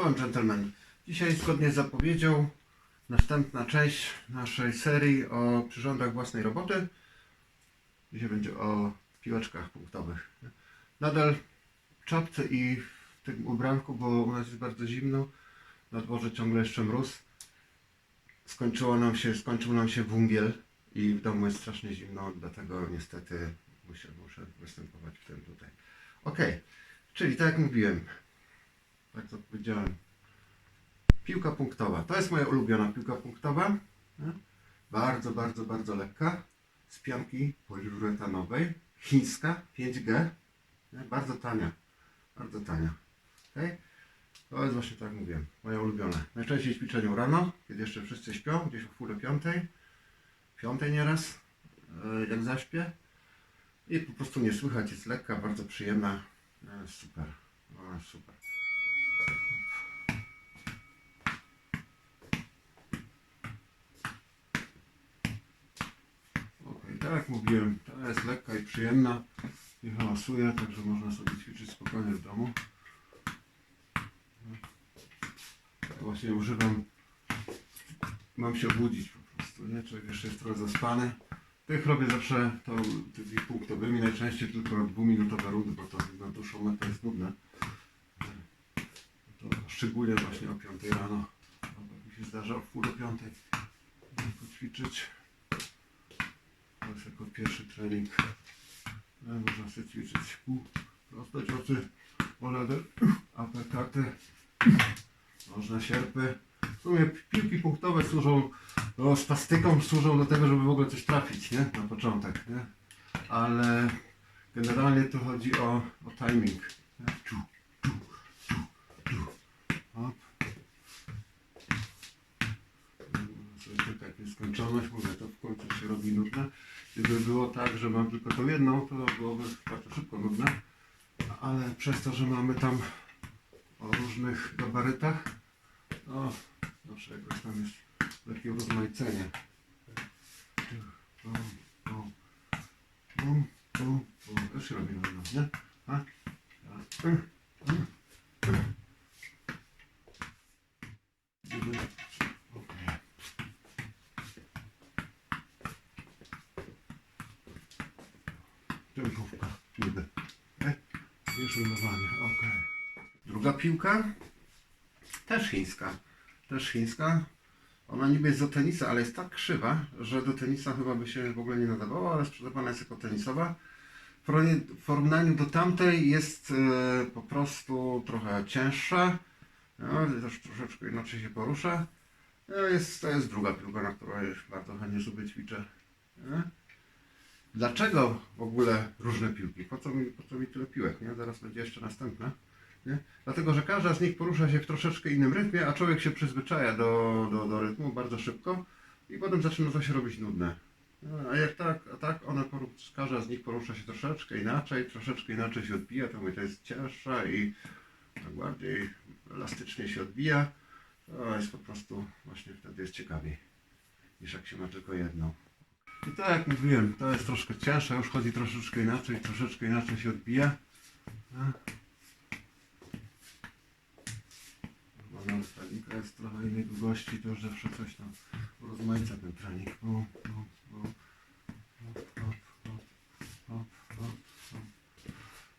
Czołem gentlemen. Dzisiaj zgodnie z zapowiedzią następna część naszej serii o przyrządach własnej roboty. Dzisiaj będzie o piłeczkach punktowych. Nadal w czapce i w tym ubranku, bo u nas jest bardzo zimno. Na dworze ciągle jeszcze mróz. Skończyło nam się, skończył nam się wungiel i w domu jest strasznie zimno, dlatego niestety muszę, muszę występować w tym tutaj. Okej, czyli tak jak mówiłem, tak co powiedziałem, piłka punktowa. To jest moja ulubiona piłka punktowa. Bardzo, bardzo, bardzo lekka. Z pianki poliuretanowej. Chińska, 5G. nie? Bardzo tania. Bardzo tania. Okay? To jest właśnie tak jak mówiłem, moja ulubiona. Najczęściej ćwiczę nią rano, kiedy jeszcze wszyscy śpią, gdzieś o pół piątej. Piątej nieraz, e, jak zaśpię. I po prostu nie słychać, jest lekka, bardzo przyjemna. Jest super. No, super. Okej, tak jak mówiłem, to jest lekka i przyjemna. Nie hałasuje, także można sobie ćwiczyć spokojnie w domu. Ja właśnie używam, mam się obudzić po prostu, nie? Człowiek jeszcze jest trochę zaspany. Tych robię zawsze to tymi punktowymi, najczęściej tylko dwuminutowe rundy, bo to na dłuższą metę jest nudne. To szczególnie właśnie o 5 rano, albo mi się zdarza o pół do 5 poćwiczyć. Jest jako pierwszy trening. No, można sobie ćwiczyć pół, proste ciosy, oledy, uppercuty, można sierpy. W sumie piłki punktowe służą no, spastykom, służą do tego, żeby w ogóle coś trafić, nie? Na początek, nie? Ale generalnie tu chodzi o, o timing. Nie? Ciu, ciu, ciu, ciu. Nieskończoność, mówię, to w końcu się robi nudne. Gdyby było tak, że mam tylko tą jedną, to byłoby bardzo szybko nudne. Ale przez to, że mamy tam o różnych gabarytach, to zawsze jakoś tam jest takie urozmaicenie. Bum, bum, bum, bum, bum. Już się robi nudno, nie? A? A? Tępówka, niby. Okay? Już okej. Druga piłka, też chińska. Też chińska. Ona niby jest do tenisa, ale jest tak krzywa, że do tenisa chyba by się w ogóle nie nadawała, ale sprzedawana jest jako tenisowa. W porównaniu- do tamtej jest e, po prostu trochę cięższa. No, też troszeczkę inaczej się porusza. No, jest, to jest druga piłka, na której bardzo chętnie sobie ćwiczę. Nie? Dlaczego w ogóle różne piłki? Po co mi, po co mi tyle piłek? Nie? Zaraz będzie jeszcze następna. Nie? Dlatego, że każda z nich porusza się w troszeczkę innym rytmie, a człowiek się przyzwyczaja do, do, do rytmu bardzo szybko i potem zaczyna to się robić nudne. A jak tak, a tak poru- każda z nich porusza się troszeczkę inaczej, troszeczkę inaczej się odbija, to mówię, to jest cięższa i tak bardziej elastycznie się odbija. To jest po prostu właśnie wtedy jest ciekawiej niż jak się ma tylko jedną. I tak jak mówiłem, to jest troszkę cięższe, już chodzi troszeczkę inaczej, troszeczkę inaczej się odbija. No. Normalna stanika jest trochę innej długości, to już zawsze coś tam rozmaica ten trening. O, o, o. Hop, hop, hop, hop, hop, hop.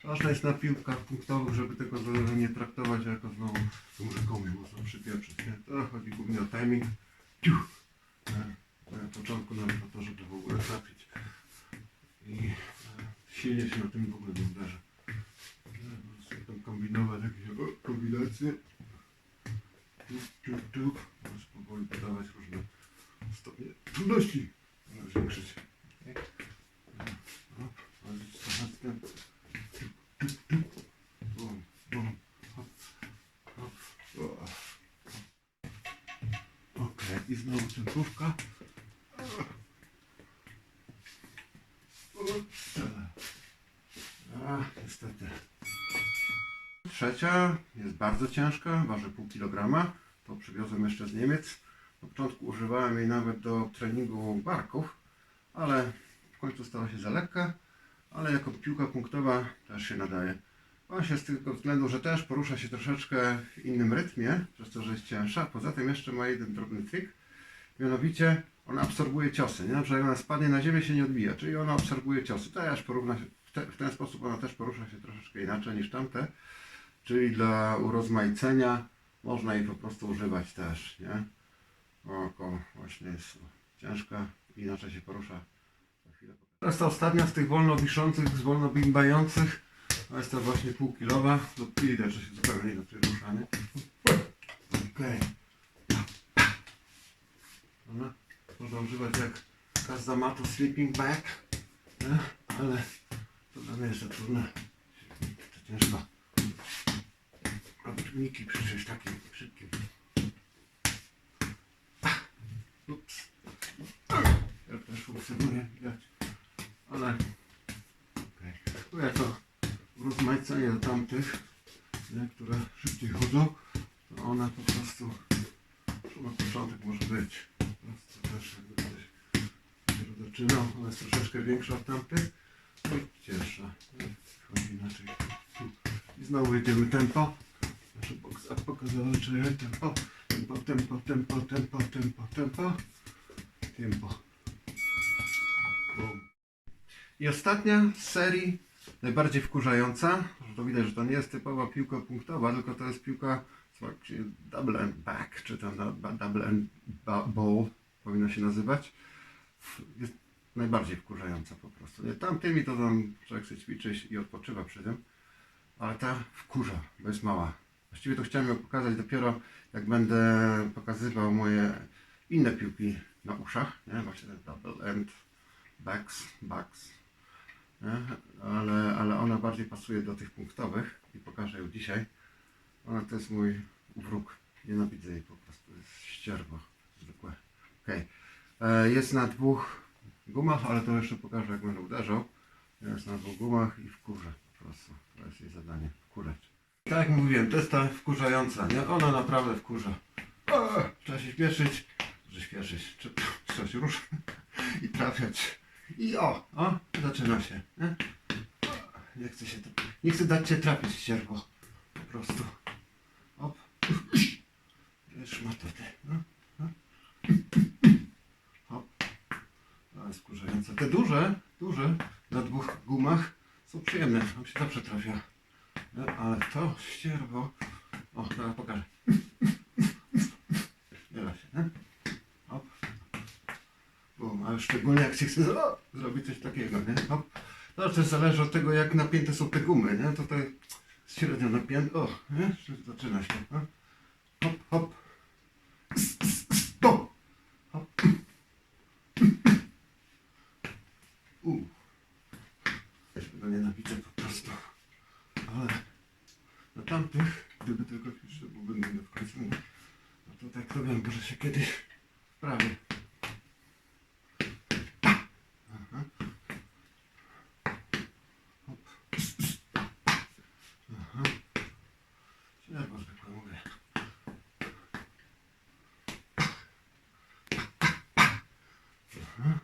Ważne jest na piłkach punktowych, żeby tego nie traktować jako znowu tą rzekomie można przypieprzyć. To chodzi głównie o timing. Ciu. E, Na początku nawet o to, żeby w ogóle trafić. I e, silnie się na tym w ogóle nie Można sobie tam kombinować jakieś kombinacje. Tuk, tuk, tuk. Powoli dodawać różne stopnie trudności. Można zwiększyć. Niestety. Trzecia jest bardzo ciężka, waży pół kilograma. To przywiozłem jeszcze z Niemiec. Na początku używałem jej nawet do treningu barków, ale w końcu stała się za lekka. Ale jako piłka punktowa też się nadaje. Się z tego względu, że też porusza się troszeczkę w innym rytmie, przez to, że jest cięższa. Poza tym jeszcze ma jeden drobny trik. Mianowicie ona absorbuje ciosy. Nie? Przykład jak ona spadnie na ziemię się nie odbija, czyli ona absorbuje ciosy. Też porówna się, w, te, w ten sposób ona też porusza się troszeczkę inaczej niż tamte. Czyli dla urozmaicenia można jej po prostu używać też, nie? Oko właśnie jest ciężka, inaczej się porusza. Teraz ta ostatnia z tych wolno wiszących, z wolno bimbających. To jest ta właśnie półkilowa. To widać, że się zupełnie inaczej rusza, nie? Okej. Dobra. Można używać jak kazamatu sleeping bag, nie? ale to dla mnie jest za trudne. To ciężko. Robić uniki przy czymś takim szybkim. Ups. Jak też funkcjonuje, widać. Ale okej. Tu jako rozmaicenie do tamtych, nie, które szybciej chodzą, to ona po prostu na początek może być. Po prostu też jakby ktoś dopiero zaczynał. Ona jest troszeczkę większa od tamtych. No i cięższa. Chodzi inaczej. I znowu jedziemy tempo. Nasze box up pokazały, czy tempo. Tempo, tempo, tempo, tempo, tempo, tempo. Tempo. Bum. I ostatnia z serii, najbardziej wkurzająca, to widać, że to nie jest typowa piłka punktowa, tylko to jest piłka właśnie double and back, czy tam double and ba- ball powinno się nazywać. Jest najbardziej wkurzająca po prostu. Tamtymi to tam człowiek sobie ćwiczyć i odpoczywa przy tym, ale ta wkurza, bo jest mała. Właściwie to chciałem ją pokazać dopiero jak będę pokazywał moje inne piłki na uszach, nie? właśnie ten double end backs, backs? Ale, ale ona bardziej pasuje do tych punktowych i pokażę ją dzisiaj. Ona to jest mój wróg. Nienawidzę jej po prostu. Jest ścierwo zwykłe. Okej. E, Jest na dwóch gumach, ale to jeszcze pokażę jak będę uderzał. Jest na dwóch gumach i wkurza po prostu. To jest jej zadanie. Wkurzać. Tak jak mówiłem, to jest ta wkurzająca, nie? Ona naprawdę wkurza. O, trzeba się śpieszyć. Że śpieszyć. Trzeba, się ruszyć i trafiać. I o, o, zaczyna się. Nie, nie chcę się, nie chcę dać cię trafić, ścierwo. Po prostu. Hop. Wiesz, ma to ty. No, no. Hop. To jest wkurzające. Te duże, duże, na dwóch gumach są przyjemne. Tam się zawsze trafia. No, ale to ścierwo. O, teraz pokażę. Nie da się, nie? Hop. Bum, a już szczególnie jak się chce o, zrobić coś takiego, nie? Hop. To też zależy od tego, jak napięte są te gumy, nie? Tutaj średnio napięte. O, nie? Zaczyna się. No? Hop, hop. Stop! Hop. U. Się go nienawidzę po prostu. Ale na tamtych, gdyby tylko jeszcze byłbym inny w końcu, no to tak to wiem, może się kiedyś sprawi. Aha. Hop. Aha. Sierwo zwykle mówię. Aha.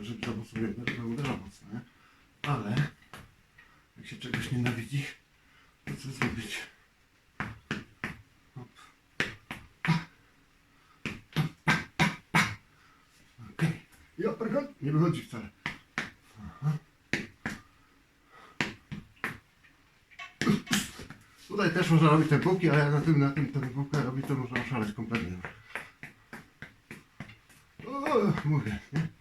Może żeby za mocno nie będę uderzał mocno, nie? Ale jak się czegoś nienawidzi, to co zrobić? Hop. Okej. I uppercut nie wychodzi wcale. Tutaj też można robić te bułki, ale na tym, na tym, tę bułkę robić to można oszaleć kompletnie. O, mówię, nie?